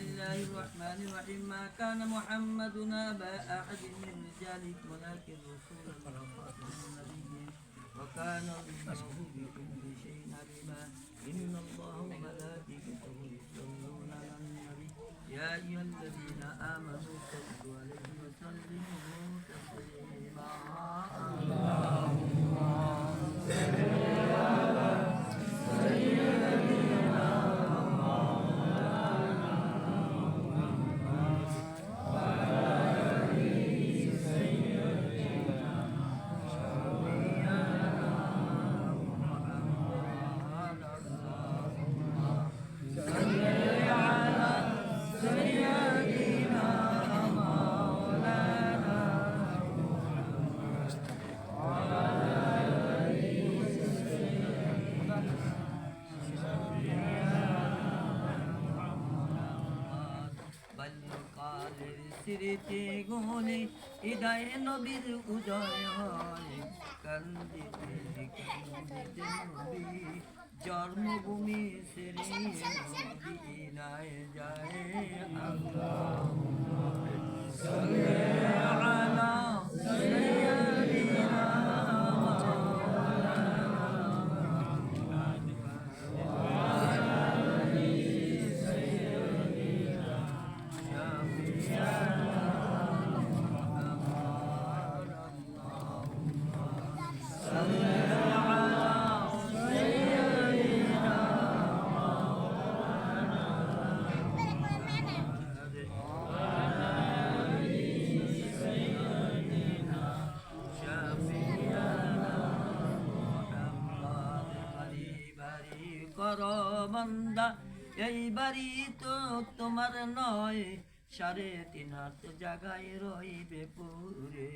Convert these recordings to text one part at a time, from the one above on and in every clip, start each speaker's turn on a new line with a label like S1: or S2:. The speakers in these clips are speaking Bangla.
S1: الله الرحمن الرحيم ما كان محمد أبا أحد من رجالكم ولكن رسول الله النبيين وكان الله بكل شيء عليما إن الله وملائكته يصلون على النبي يا أيها الذين آمنوا صلوا স্মৃতি গুণে হৃদয় নবীর উদয় হয়। কান্দিতে কান্দিতে নবী জন্মভূমি শ্রী মদিনায় যায় আল্লাহ। বান্দা, এই বাড়ি তো তোমার নয়। সাড়ে তিন হাত জাগায় রইবে পুরে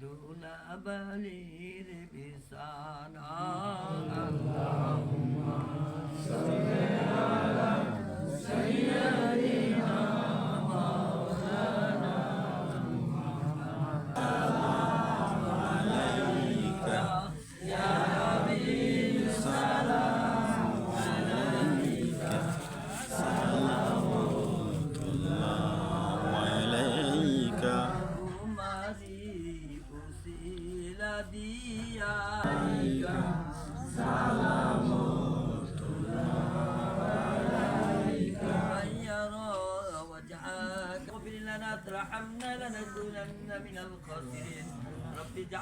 S1: দুলাবালির বিছানা। আল্লাহুম্মা সাল্লি আলা সাইয়্যিদিনা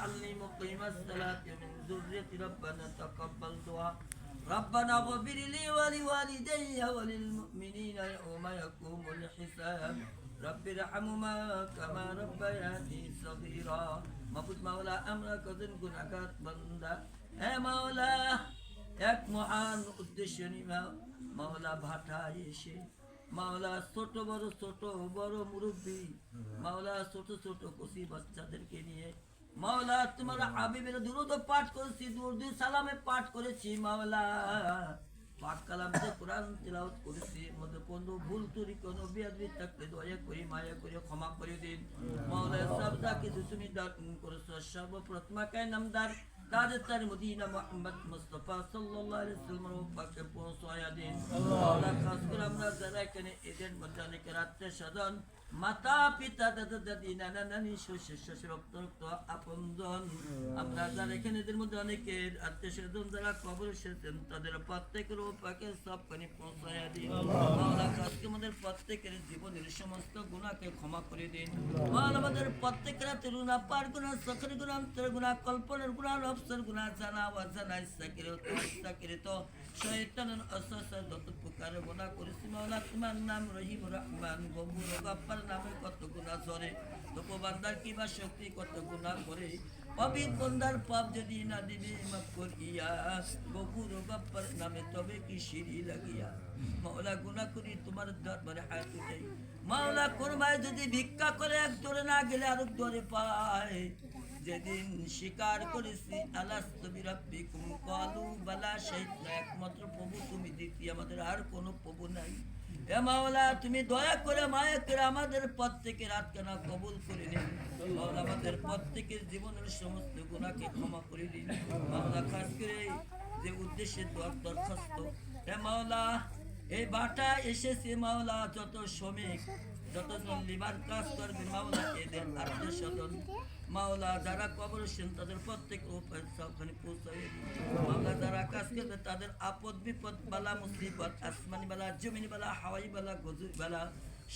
S1: رب اجعلني مقيم الصلاة من ذريتي ربنا تقبل دعاء ربنا اغفر لي ولوالدي وللمؤمنين يوم يقوم الحساب رب ارحمهما كما ربياني صغيرا মাবুদ মাওলা আমরা কদিন গুণাগার বান্দা হে মাওলা এক মহান উদ্দেশ্য নিমা মাওলা ভাটায় এসে মাওলা ছোট বড় ছোট বড় মুরব্বী মাওলা ছোট ছোট কচি বাচ্চাদেরকে নিয়ে মাওলা, তোমার আবিবের দুরুদ পাঠ করেছি, দুরুদ সালামে পাঠ করেছি, মাওলা। পাক কালামতে কোরআন তেলাওয়াত করেছি, মধ্যে কোনো ভুল ত্রুটি, কোনো বিয়াদবি থাকলে দয়া করি, মায়া করে, ক্ষমা করে দিন। মাওলা সব যা কিছু তুমি দান করেছ সর্বপ্রথমাকায় নামদার। মোহাম্মদ মুস্তাফা সাল্লাল্লাহু আলাইহি ওয়াসাল্লাম পাকে পৌঁছায়া দিন মাওলা খাস করে আমরা যারা এখানে এদের মধ্যে অনেকের আত্মীয় স্বজন মাতা পিতা দাদা দাদি নানা নানি শ্বশুর শ্বশুর রক্ত আপনজন আমরা যারা এখানে এদের মধ্যে অনেকের আত্মীয় স্বজন যারা কবর এসেছেন তাদের প্রত্যেকের পাকে সব পানি পৌঁছায়া দিন করে আমাদের প্রত্যেকের জীবনের সমস্ত গুণাকে ক্ষমা করে দিন আমাদের প্রত্যেকের হাতে গুণা পার গুণা সখর গুণা অন্তর গুণা কল্পনার গুণা রবসর গুণা জানা, অজানা ইচ্ছা করে তো শয়তানের অসহসা যত প্রকার গুণা করেছি, মাওলা, তোমার নাম রহিম রহমান গম্বুর গপ্পার নামে কত গুণা ঝরে তবু বান্দার কিবা শক্তি কত গুণা করে। পবিত বন্দার পাপ যদি না দিবে, মাফ করিয়া। ও গপ্পর নামে তবে কি সিঁড়ি লাগিয়া। মাওলা গুনাহ করি, তোমার দরবারে হাত উঠাই। মাওলা কোরবায় যদি ভিক্ষা করে, এক দরে না গেলে আরেক দরে পায়। যেদিন স্বীকার করেছি আলাস আলাস্তবি রাব্বিকুম কালু বালা শাহিদনা একমাত্র প্রভু, তুমি দ্বিতীয়, আমাদের আর কোনো প্রভু নাই। হে মাওলা, তুমি দয়া করে, মায়া করে আমাদের প্রত্যেকের আটকানা কবুল করে নিন। মাওলা, আমাদের প্রত্যেকের জীবনের সমস্ত গুণাকে ক্ষমা করে দিন মাওলা, খাস করে যে উদ্দেশ্যে দর দরখাস্ত। হে মাওলা, এই বাটা এসেছে মাওলা, যত শ্রমিক, যতজন লিবার কাজ করবে মাওলা এদের আত্মীয় স্বজন। মাওলা যারা কবরছেন তাদের প্রত্যেক ওখানে পৌঁছাই মাওলা যারা কাজ করবে তাদের আপদ, বিপদ বালা, মুসিবত, আসমানি বালা, জমিনি বালা, হাওয়াই বালা গজুর বালা,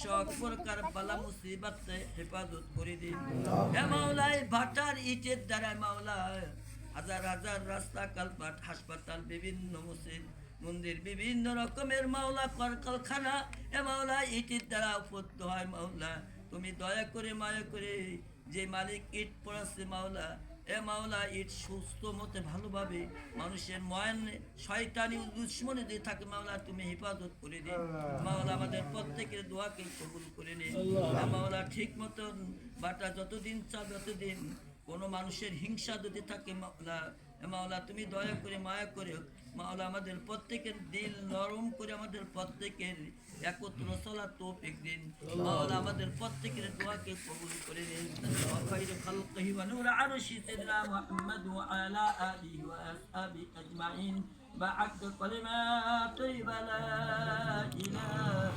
S1: সব প্রকার বালা মুসিবত হেফাজত করে দিন। হে মাওলা, এই ভাটার ইটের দ্বারা মাওলা, হাজার হাজার রাস্তা, কালপাট, হাসপাতাল, বিভিন্ন মসজিদ, মন্দির, বিভিন্ন রকমের মাওলা, কলকারখানা এ মাওলা, ইটের দ্বারা উপত্য হয় মাওলা। তুমি দয়া করে, মায়া করে যে মালিক ইট পড়াচ্ছে মাওলা এ মাওলা ইট সুস্থ মতে ভালোভাবে মানুষের ময়ান শয়তানি দুশ্মনে দিয়ে থাকে মাওলা তুমি হেফাজত করে দিন মাওলা আমাদের প্রত্যেকের দোয়াকে কবুল করে নিন মাওলা ঠিক মতন বাটা যতদিন চাল ততদিন কোনো মানুষের হিংসা যদি থাকে মাওলা মাওলা তুমি দয়া করে মায়া করে মাওলা আমাদের প্রত্যেকের দিল নরম করে আমাদের প্রত্যেকের একত্র চলা তৌফিক দিন মাওলা আমাদের প্রত্যেকের দোয়াকে কবুল করে নিন وخير خلقه ونور عرش سيدنا محمد وعلى آله وأصحابه أجمعين بعد كلمات طيبة لا إله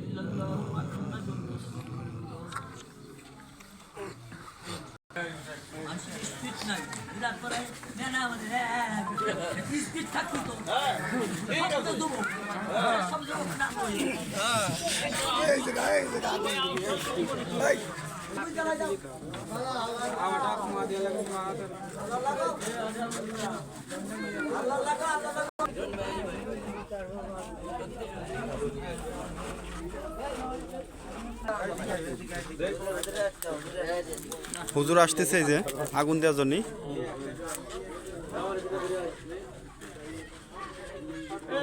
S1: إلا الله মানুষের স্পিড নাই বিরাট করে না না আমাদের স্পিড থাকতো তো সব তো দেবো সব দেবো না বলি
S2: এই জায়গা এই জায়গা এই
S3: হুজুর আসতেছে যে আগুন দেওয়ার জন্য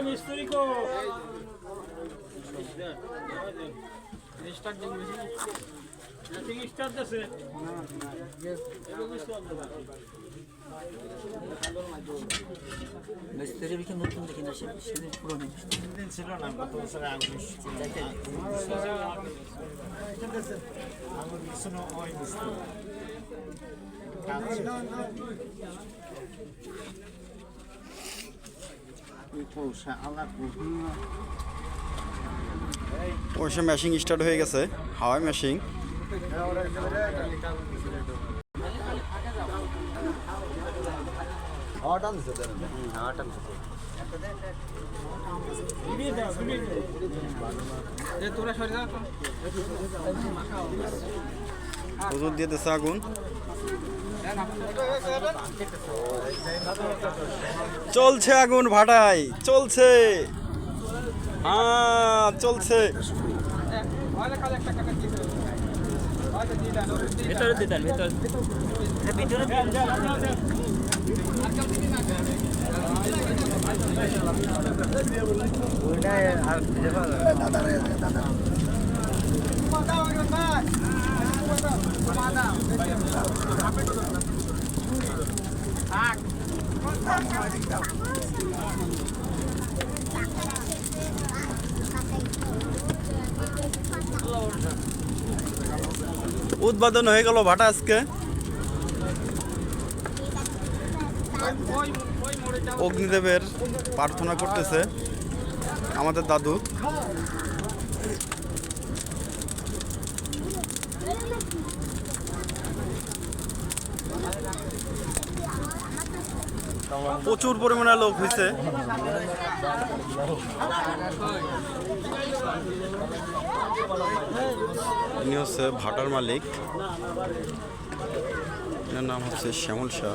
S4: মিস্ত্রি কো স্টার্ট দিন ঠিক স্টার্ট আছে
S1: মিস্ত্রি বিকে নতুন দেখি না সে সেদিন পুরনো
S4: দিন ছিল না গত বছর আগুন আগুন শুনো ওই মিস্ত্রি
S3: ওইসব মেশিন স্টার্ট হয়ে গেছে হাওয়াই মেশিন
S4: তোরা সরে যা
S3: হুজুর দিয়ে দিচ্ছে আগুন চলছে আগুন ভাটাই চলছে। হ্যাঁ চলছে।
S4: ভেতরে দিতেন ভেতরে। ভিতরে
S3: উদ্বোধন হয়ে গেল ভাটা আজকে। অগ্নিদেবের প্রার্থনা করতেছে আমাদের দাদু। প্রচুর পরিমাণে লোক হয়েছে ইনি হচ্ছে ভাটার মালিক। নাম হচ্ছে শ্যামল শাহ।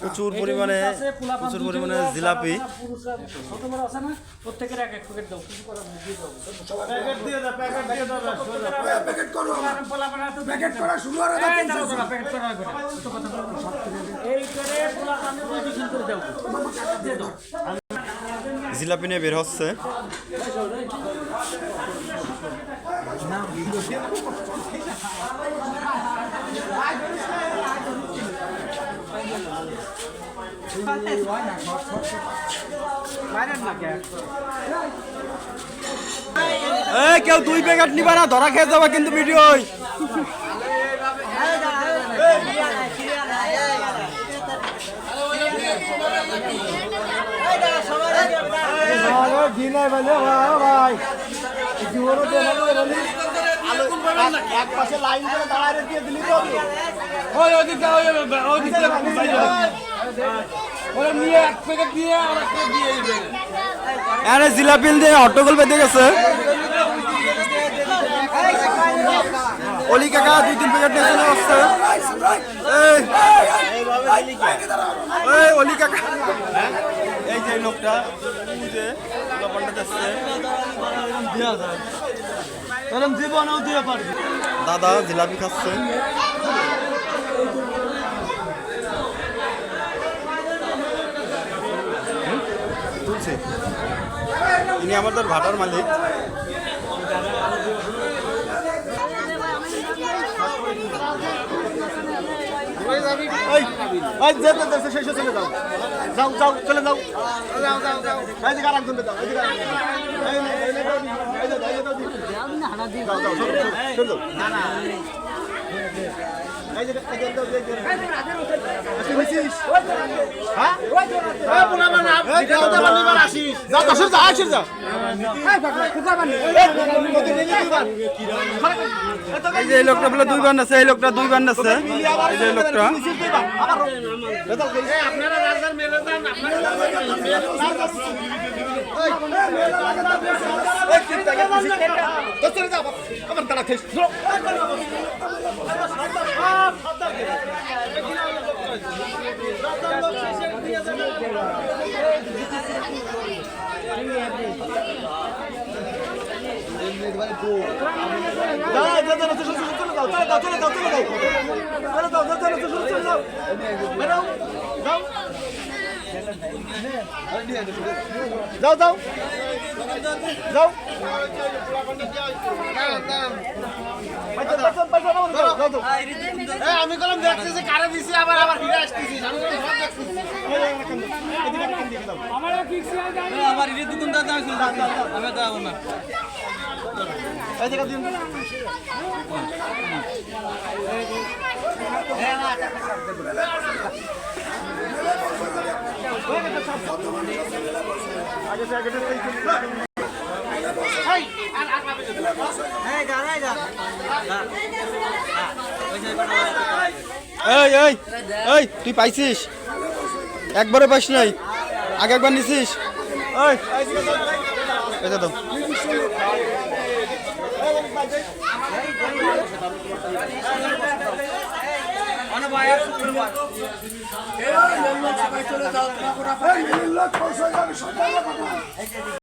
S3: প্রচুর পরিমাণে প্রচুর পরিমাণে জিলাপি
S5: প্রত্যেকের দাঁড়াও, দাঁড়াও, প্যাকেট করা না। অত কথা বলো এই করে পোলা পানি করে দাও দিয়ে
S3: জিলাপি নিয়ে বের হচ্ছে কেউ দুই প্যাকেট নিবা না ধরা খেয়ে যাবা কিন্তু ভিডিও আরে জিলাপি দিয়ে হট্টগোল বেঁধে গেছে। অলি কাকা দুই তিন প্যাকেট নিয়ে চলে আসছে। এই এই অলি কাকা। এই যে লোকটা এই যে দোকানটা যাচ্ছে দাদা জিলাপি খাচ্ছে তুলছে ইনি আমাদের ভাটার মালিক
S6: যাও চলে যাও যাও যাও দি। যাও, যাও, যাও, যাও। এই যে, এই যে, দাও দি, এই যে। এই
S3: লোকটা বলে দুই বান আছে এই লোকটা দুই বান আছে। এই যে এই লোকটা
S6: নিছিস দিবা। আবার রেজাল্ট করিস। আপনারা রাজার মেরে যান, আপনারা রাজার মেরে যান। আমার তারা খেস যাও যাও যাও আমি কলম দেখতেছি কারে দিছি আবার আবার ফিরে আসতেছি আমি বললাম, সব দেখতেছি এদিকে একটা দিকে দাও। এদিকে দিন। আগে থেকে, আগে থেকে।
S3: এই এই এই তুই পাইছিস? একবারে পাইস নাই। আগে একবার নিছিস? এই
S2: এই লোক খরচ হয়ে যাবে সরকারের কথা